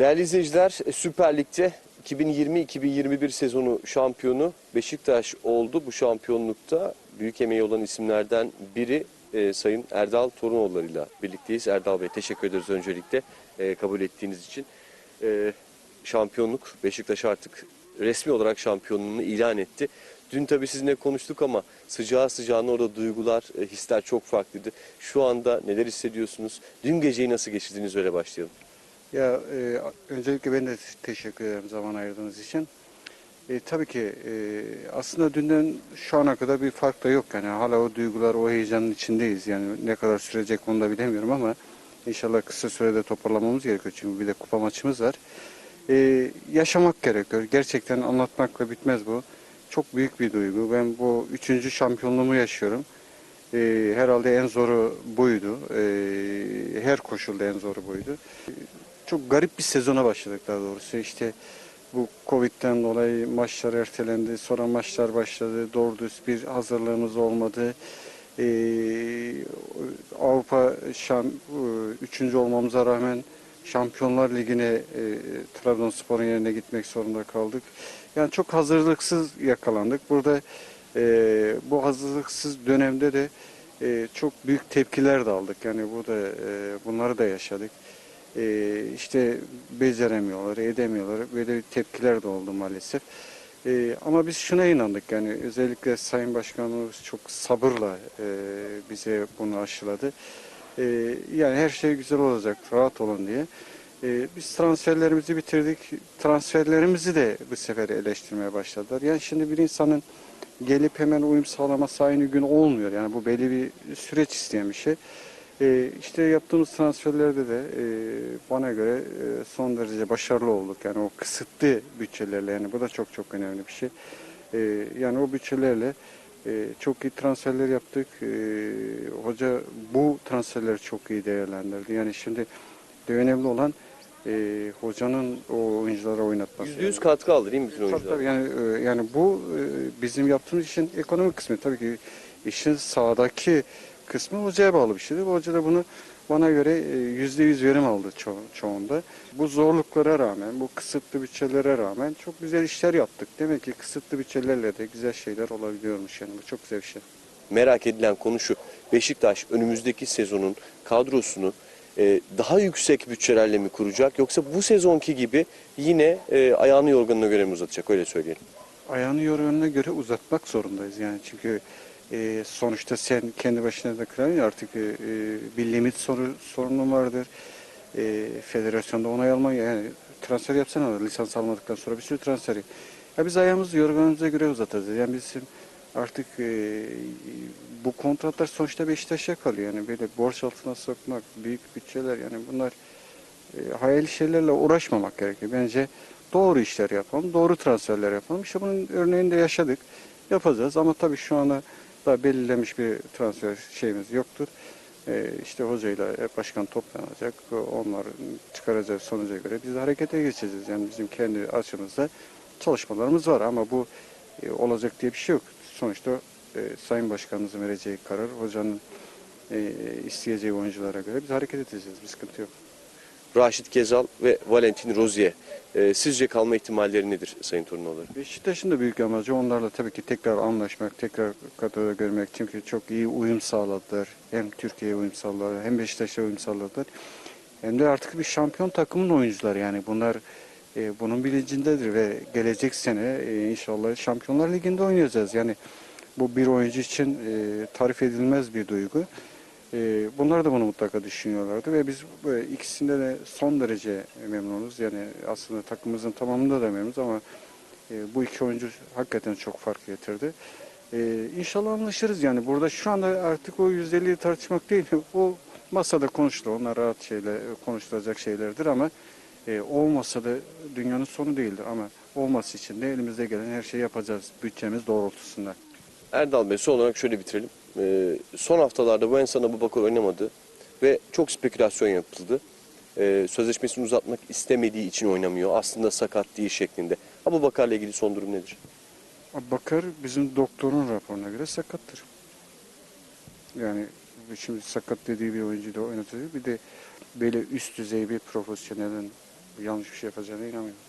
Değerli izleyiciler, Süper Lig'de 2020-2021 sezonu şampiyonu Beşiktaş oldu. Bu şampiyonlukta büyük emeği olan isimlerden biri e, Sayın Erdal Torunoğulları'yla birlikteyiz. Erdal Bey teşekkür ederiz öncelikle e, kabul ettiğiniz için. E, şampiyonluk Beşiktaş artık resmi olarak şampiyonluğunu ilan etti. Dün tabii sizinle konuştuk ama sıcağı sıcağına orada duygular, e, hisler çok farklıydı. Şu anda neler hissediyorsunuz? Dün geceyi nasıl geçirdiniz öyle başlayalım. Ya e, öncelikle ben de teşekkür ederim zaman ayırdığınız için. E, tabii ki e, aslında dünden şu ana kadar bir fark da yok yani hala o duygular, o heyecanın içindeyiz. Yani ne kadar sürecek onu da bilemiyorum ama inşallah kısa sürede toparlamamız gerekiyor çünkü bir de kupa maçımız var. E, yaşamak gerekiyor. Gerçekten anlatmakla bitmez bu. Çok büyük bir duygu. Ben bu üçüncü şampiyonluğumu yaşıyorum. E, herhalde en zoru buydu. E, her koşulda en zoru buydu çok garip bir sezona başladık daha doğrusu. İşte bu Covid'den dolayı maçlar ertelendi, sonra maçlar başladı, doğru düz bir hazırlığımız olmadı. Ee, Avrupa şam, e, üçüncü olmamıza rağmen Şampiyonlar Ligi'ne e, Trabzonspor'un yerine gitmek zorunda kaldık. Yani çok hazırlıksız yakalandık. Burada e, bu hazırlıksız dönemde de e, çok büyük tepkiler de aldık. Yani burada e, bunları da yaşadık e, işte beceremiyorlar, edemiyorlar. Böyle tepkiler de oldu maalesef. E, ama biz şuna inandık yani özellikle Sayın Başkanımız çok sabırla e, bize bunu aşıladı. E, yani her şey güzel olacak, rahat olun diye. E, biz transferlerimizi bitirdik. Transferlerimizi de bu sefer eleştirmeye başladılar. Yani şimdi bir insanın gelip hemen uyum sağlaması aynı gün olmuyor. Yani bu belli bir süreç isteyen bir şey. E, işte yaptığımız transferlerde de e, bana göre e, son derece başarılı olduk. Yani o kısıtlı bütçelerle yani bu da çok çok önemli bir şey. E, yani o bütçelerle e, çok iyi transferler yaptık. E, hoca bu transferleri çok iyi değerlendirdi. Yani şimdi de önemli olan e, hocanın o oyunculara oynatması. %100 katkı aldı değil mi bütün oyuncular? tabii. yani e, yani bu e, bizim yaptığımız işin ekonomik kısmı tabii ki işin sahadaki kısmı hocaya bağlı bir şeydir. Hoca da bunu bana göre e, yüzde yüz verim aldı ço çoğunda. Bu zorluklara rağmen, bu kısıtlı bütçelere rağmen çok güzel işler yaptık. Demek ki kısıtlı bütçelerle de güzel şeyler olabiliyormuş yani bu çok güzel bir şey. Merak edilen konu şu. Beşiktaş önümüzdeki sezonun kadrosunu e, daha yüksek bütçelerle mi kuracak yoksa bu sezonki gibi yine e, ayağını yorganına göre mi uzatacak öyle söyleyelim. Ayağını yorganına göre uzatmak zorundayız yani çünkü e, sonuçta sen kendi başına da ya artık e, bir limit soru, sorunun vardır. E, federasyonda onay alma yani transfer yapsana lisans almadıktan sonra bir sürü transfer. Ya biz ayağımızı yorganımıza göre uzatacağız. Yani bizim artık e, bu kontratlar sonuçta Beşiktaş'a kalıyor. Yani böyle borç altına sokmak, büyük bütçeler yani bunlar e, hayali şeylerle uğraşmamak gerekiyor. Bence doğru işler yapalım, doğru transferler yapalım. İşte bunun örneğini de yaşadık. Yapacağız ama tabii şu ana daha belirlenmiş bir transfer şeyimiz yoktur. Ee, işte hocayla başkan toplanacak. Onlar çıkaracağı sonuca göre biz de harekete geçeceğiz. Yani bizim kendi açımızda çalışmalarımız var ama bu e, olacak diye bir şey yok. Sonuçta e, Sayın Başkanımızın vereceği karar, hocanın e, isteyeceği oyunculara göre biz hareket edeceğiz. Bir sıkıntı yok. Raşit Gezal ve Valentin Rozier e, sizce kalma ihtimalleri nedir Sayın Torunoğulları? Beşiktaş'ın da büyük amacı onlarla tabii ki tekrar anlaşmak, tekrar kadroda görmek. Çünkü çok iyi uyum sağladılar. Hem Türkiye'ye uyum sağladılar, hem Beşiktaş'a uyum sağladılar. Hem de artık bir şampiyon takımın oyuncuları yani bunlar e, bunun bilincindedir ve gelecek sene e, inşallah Şampiyonlar Ligi'nde oynayacağız. Yani bu bir oyuncu için e, tarif edilmez bir duygu. E, bunlar da bunu mutlaka düşünüyorlardı ve biz bu ikisinde de son derece memnunuz. Yani aslında takımımızın tamamında da memnunuz ama e, bu iki oyuncu hakikaten çok fark getirdi. E, inşallah anlaşırız yani. Burada şu anda artık o %50'yi tartışmak değil. O masada konuşulur. Onlar rahat şeyle konuşulacak şeylerdir ama e, olmasa da dünyanın sonu değildir. Ama olması için de elimizde gelen her şeyi yapacağız bütçemiz doğrultusunda. Erdal Bey son olarak şöyle bitirelim. E, son haftalarda bu insan Abu Bakar oynamadı ve çok spekülasyon yapıldı. E, sözleşmesini uzatmak istemediği için oynamıyor. Aslında sakat değil şeklinde. Abu Bakar'la ilgili son durum nedir? Bakar bizim doktorun raporuna göre sakattır. Yani şimdi sakat dediği bir oyuncu da oynatıyor. Bir de böyle üst düzey bir profesyonelin Yanlış bir şey yapacağına inanmıyorum.